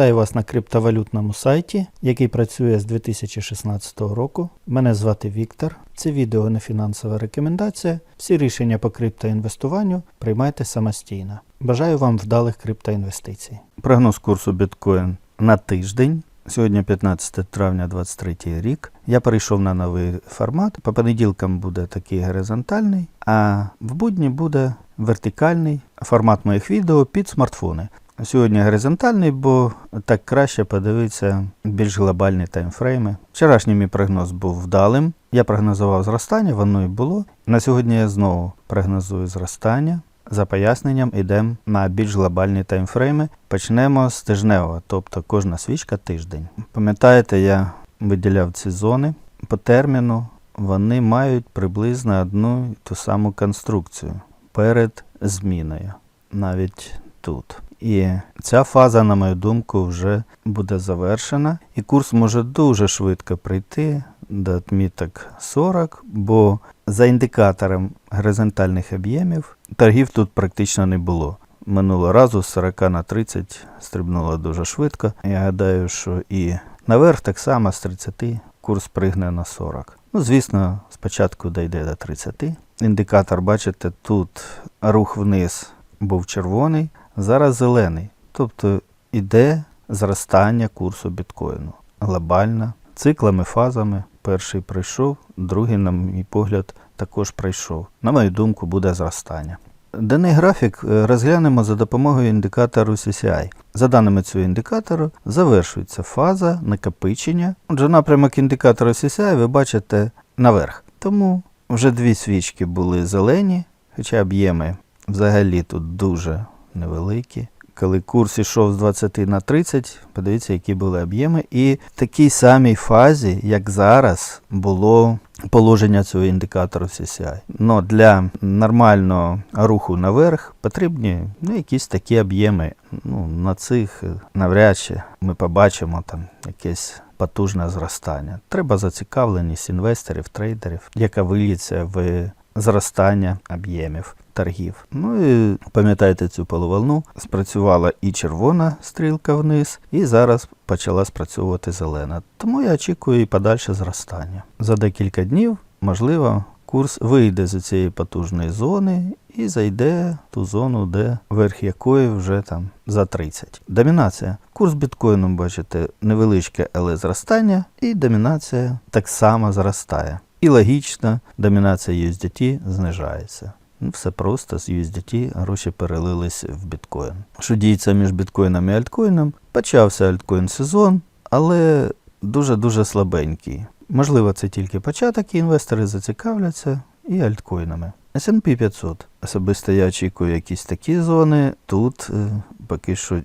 Вітаю вас на криптовалютному сайті, який працює з 2016 року. Мене звати Віктор. Це відео не фінансова рекомендація. Всі рішення по криптоінвестуванню приймайте самостійно. Бажаю вам вдалих криптоінвестицій. Прогноз курсу біткоін на тиждень. Сьогодні 15 травня 2023 рік. Я перейшов на новий формат. По понеділкам буде такий горизонтальний, а в будні буде вертикальний формат моїх відео під смартфони. Сьогодні горизонтальний, бо так краще подивитися більш глобальні таймфрейми. Вчорашній мій прогноз був вдалим. Я прогнозував зростання, воно і було. На сьогодні я знову прогнозую зростання. За поясненням йдемо на більш глобальні таймфрейми. Почнемо з тижневого, тобто кожна свічка тиждень. Пам'ятаєте, я виділяв ці зони по терміну. Вони мають приблизно одну і ту саму конструкцію перед зміною. Навіть тут. І ця фаза, на мою думку, вже буде завершена, і курс може дуже швидко прийти до відміток 40, бо за індикатором горизонтальних об'ємів торгів тут практично не було. Минулого разу з 40 на 30 стрибнуло дуже швидко. Я гадаю, що і наверх так само з 30 курс пригне на 40. Ну, звісно, спочатку дійде до 30. Індикатор, бачите, тут рух вниз був червоний, зараз зелений. Тобто іде зростання курсу біткоїну глобально, циклами, фазами. Перший прийшов, другий, на мій погляд, також прийшов. На мою думку, буде зростання. Даний графік е, розглянемо за допомогою індикатору CCI. За даними цього індикатору, завершується фаза накопичення. Отже, напрямок індикатора CCI ви бачите наверх. Тому вже дві свічки були зелені, хоча об'єми взагалі тут дуже невеликі. Коли курс ішов з 20 на 30, подивіться, які були об'єми. І в такій самій фазі, як зараз, було положення цього індикатору CCI. Но для нормального руху наверх потрібні ну, якісь такі об'єми. Ну, на цих навряд чи ми побачимо там якесь потужне зростання. Треба зацікавленість інвесторів, трейдерів, яка виліться в зростання об'ємів торгів. Ну і пам'ятаєте цю полуволну, спрацювала і червона стрілка вниз, і зараз почала спрацьовувати зелена. Тому я очікую і подальше зростання. За декілька днів, можливо, курс вийде з цієї потужної зони і зайде в ту зону, де верх якої вже там за 30. Домінація. Курс біткоїну, бачите, невеличке, але зростання, і домінація так само зростає. І логічно, домінація USDT знижається. Ну, все просто з USDT гроші перелились в біткоін. Що діється між біткоїном і альткоїном? Почався альткоін сезон, але дуже-дуже слабенький. Можливо, це тільки початок, і інвестори зацікавляться і альткоїнами. S&P 500. Особисто я очікую якісь такі зони. Тут е, поки що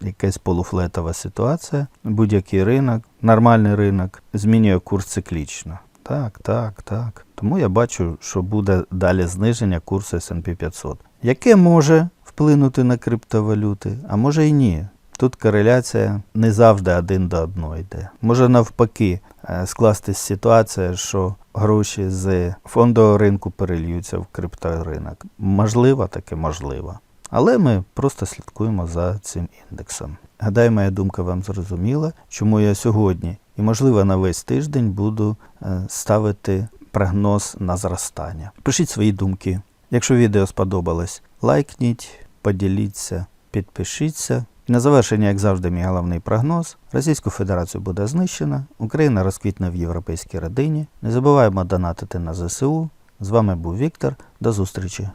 якась полуфлетова ситуація. Будь-який ринок, нормальний ринок, змінює курс циклічно. Так, так, так. Тому я бачу, що буде далі зниження курсу S&P 500, яке може вплинути на криптовалюти, а може і ні. Тут кореляція не завжди один до одного йде. Може навпаки е, скластись ситуація, що гроші з фондового ринку перельються в крипторинок. Можливо, таке можливо. Але ми просто слідкуємо за цим індексом. Гадаю, моя думка вам зрозуміла, чому я сьогодні і, можливо, на весь тиждень буду е, ставити прогноз на зростання. Пишіть свої думки. Якщо відео сподобалось, лайкніть, поділіться, підпишіться. І на завершення, як завжди, мій головний прогноз. Російську Федерацію буде знищена, Україна розквітне в європейській родині. Не забуваємо донатити на ЗСУ. З вами був Віктор. До зустрічі!